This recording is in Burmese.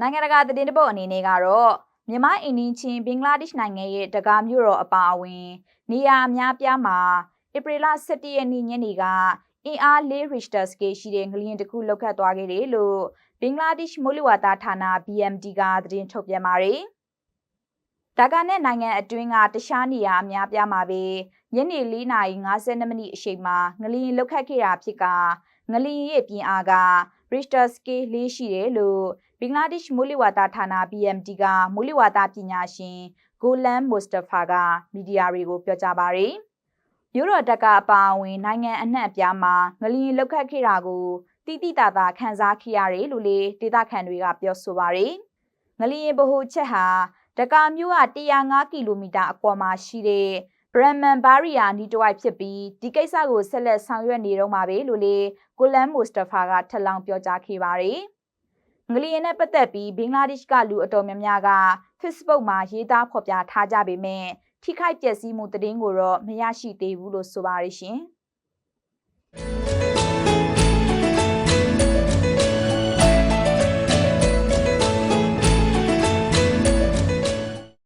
နိုင်ငံတကာသတင်းတပုတ်အနေနဲ့ကတော့မြန်မာအိန္ဒိချင်းဘင်္ဂလားဒေ့ရှ်နိုင်ငံရဲ့တကာမြို့တော်အပါအဝင် နေရာအများပြားမှာဧပြီလ17ရက်နေ့ညနေကအင်အား၄ Richter scale ရှိတဲ့ငလျင်တစ်ခုလှုပ်ခတ်သွားခဲ့တယ်လို့ဘင်္ဂလားဒေ့ရှ်မိုးလေဝသဌာန BMD ကသတင်းထုတ်ပြန်ပါတယ်။ဒါကနဲ့နိုင်ငံအတွင်းကတခြားနေရာအများပြားမှာပဲညနေ4:52မိနစ်အချိန်မှာငလျင်လှုပ်ခတ်ခဲ့တာဖြစ်ကငလျင်ရဲ့ပြင်းအားက Richter scale ၄ရှိတယ်လို့ဘင်္ဂလားဒေ့ရှ်မိုးလေဝသဌာန BMD ကမိုးလေဝသပညာရှင်ဂိုလန်မိုစတဖာကမီဒီယာတွေကိုပြောကြားပါရယ်မြို့တော်တက်ကအပါအဝင်နိုင်ငံအနှံ့အပြားမှာငလျင်လောက်ခတ်ခဲ့တာကိုတိတိတသာခန်းစားခဲ့ရတယ်လို့လေဒေသခံတွေကပြောဆိုပါရယ်ငလျင်ဗဟိုချက်ဟာတကာမြို့က105ကီလိုမီတာအကွာမှာရှိတဲ့ဘ ရမန်ဘာရီယာနီတဝိုက်ဖြစ်ပြီးဒီကိစ္စကိုဆက်လက်ဆောင်ရွက်နေတော့မှာပဲလို့လေကိုလန်မိုစတဖာကထပ်လောင်းပြောကြားခဲ့ပါတယ်။ငလျင်နဲ့ပတ်သက်ပြီးဘင်္ဂလားဒေ့ရှ်ကလူအတော်များများက Facebook မှာရေးသားဖော်ပြထားကြပေမဲ့ထိခိုက်ပျက်စီးမှုသတင်းကိုတော့မရရှိသေးဘူးလို့ဆိုပါရရှင်။